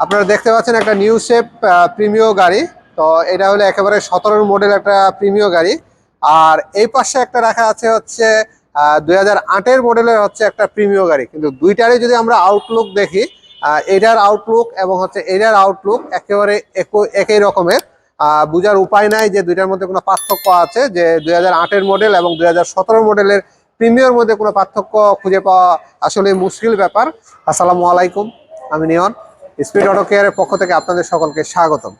আপনারা দেখতে পাচ্ছেন একটা নিউ শেপ প্রিমিয় গাড়ি। তো এটা হলো একেবারে সতেরোর মডেল একটা প্রিমিয় গাড়ি। আর এই পাশে একটা রাখা আছে হচ্ছে দুই হাজার আটের মডেলের হচ্ছে একটা প্রিমিয় গাড়ি। কিন্তু দুইটারই যদি আমরা আউটলুক দেখি এটার আউটলুক এবং হচ্ছে এটার আউটলুক একেবারে একই- রকমের। বোঝার উপায় নাই যে দুইটার মধ্যে কোনো পার্থক্য আছে, যে দুই হাজার আটের মডেল এবং দুই হাজার সতেরো মডেলের প্রিমিয়র মধ্যে কোনো পার্থক্য খুঁজে পাওয়া আসলে মুশকিল ব্যাপার। আসসালামু আলাইকুম, আমি নিয়ন স্পিড অটো কেয়ারের পক্ষ থেকে আপনাদের সকলকে স্বাগতম।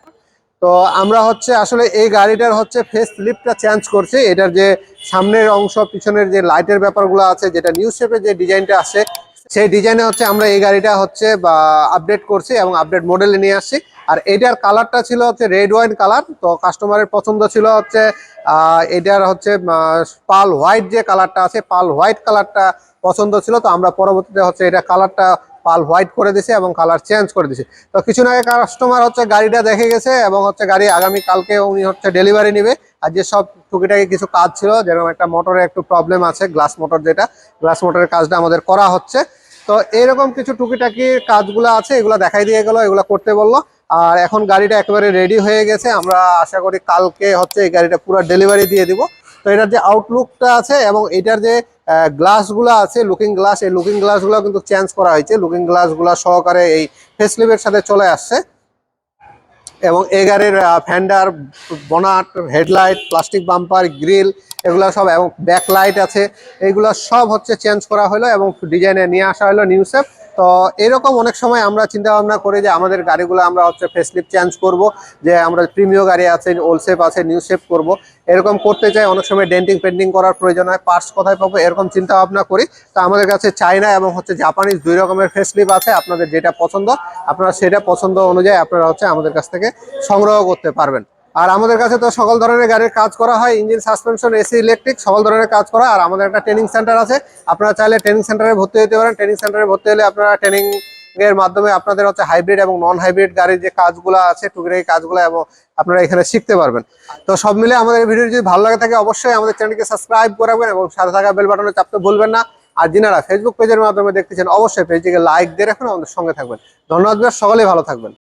তো আমরা হচ্ছে আসলে এই গাড়িটার হচ্ছে ফেস লিফটটা চেঞ্জ করছি। এটার যে সামনের অংশ, পিছনের যে লাইটের ব্যাপারগুলো আছে, যেটা নিউ শেপের যে ডিজাইনটা আছে, সেই ডিজাইনে হচ্ছে আমরা এই গাড়িটা হচ্ছে, বা আপডেট করছি এবং আপডেট মডেলে নিয়ে আসছি। আর এটার কালারটা ছিল হচ্ছে রেড ওয়াইন কালার তো কাস্টমারের পছন্দ ছিল হচ্ছে এটার হচ্ছে পাল হোয়াইট যে কালারটা আছে পাল হোয়াইট কালারটা পছন্দ ছিল। তো আমরা পরবর্তীতে হচ্ছে এটা কালারটা পাল হোয়াইট করে দিছে এবং কালার চেঞ্জ করে দিছে। তো কিছুদিন আগে কাস্টমার হচ্ছে গাড়িটা দেখে গেছে এবং হচ্ছে গাড়ি আগামী কালকে উনি হচ্ছে ডেলিভারি নেবে। আর যে সব টুকিটাকি কিছু কাজ ছিল, যেরকম একটা মোটরে একটু প্রবলেম আছে গ্লাস মোটর যেটা গ্লাস মোটরের কাজটা আমাদের করা হচ্ছে। তো এরকম কিছু টুকিটাকি কাজগুলো আছে, এগুলো দেখাই দিয়ে গেল, এগুলো করতে বলল। আর এখন গাড়িটা একেবারে রেডি হয়ে গেছে। আমরা আশা করি কালকে হচ্ছে এই গাড়িটা পুরো ডেলিভারি দিয়ে দিব। তো এটার যে আউটলুকটা আছে এবং এটার যে গ্লাসগুলো আছে লুকিং গ্লাস এই লুকিং গ্লাসগুলো কিন্তু চেঞ্জ করা হয়েছে। লুকিং গ্লাসগুলো সহকারে এই ফেসলিভের সাথে চলে আসছে। এবং এই গাড়ির fender bonnet headlight plastic bumper grill এগুলো সব এবং ব্যাকলাইট আছে। এইগুলো সব হচ্ছে চেঞ্জ করা হলো এবং ডিজাইনে নিয়ে আসা হলো নিউ শেপ তো এরকম অনেক সময় আমরা চিন্তা ভাবনা করি যে আমাদের গাড়িগুলো আমরা হচ্ছে ফেসলিপ চেঞ্জ করব, যে আমরা প্রিমিয় গাড়ি আছে ওল্ড শেপ আছে নিউ শেপ করব। এরকম করতে চাই, অনেক সময় ডেন্টিং পেন্টিং করার প্রয়োজন হয় পার্টস কোথায় পাবো, এরকম চিন্তা ভাবনা করি। তো আমাদের কাছে চায়না এবং হচ্ছে জাপানিজ দুই রকমের ফেসলিপ আছে, আপনাদের যেটা পছন্দ, আপনারা সেটা পছন্দ অনুযায়ী আপনারা হচ্ছে আমাদের কাছ থেকে সংগ্রহ করতে পারবেন। আর আমাদের কাছে তো সকল ধরনের গাড়ির কাজ করা হয় ইঞ্জিন সাসপেনশন এসি ইলেকট্রিক সকল ধরনের কাজ করা আর আমাদের একটা ট্রেনিং সেন্টার আছে। আপনারা চাইলে ট্রেনিং সেন্টারে ভর্তি হতে পারেন। ট্রেনিং সেন্টারে ভর্তি হলে আপনারা ট্রেনিং এর মাধ্যমে আপনাদের হচ্ছে হাইব্রিড এবং নন হাইব্রিড গাড়ির যে কাজগুলো আছে টুকিটাকি কাজগুলো এবং আপনারা এখানে শিখতে পারবেন। তো সব মিলে আমাদের ভিডিও যদি ভালো লাগে থাকে, অবশ্যই আমাদের চ্যানেলকে সাবস্ক্রাইব করাবেন এবং সাথে থাকা বেল বাটনে চাপতে ভুলবেন না। আর যিনারা ফেসবুক পেজের মাধ্যমে দেখতেছেন, অবশ্যই পেজটিকে লাইক দিয়ে রাখুন, আমাদের সঙ্গে থাকবেন। ধন্যবাদ, সকলেই ভালো থাকবেন।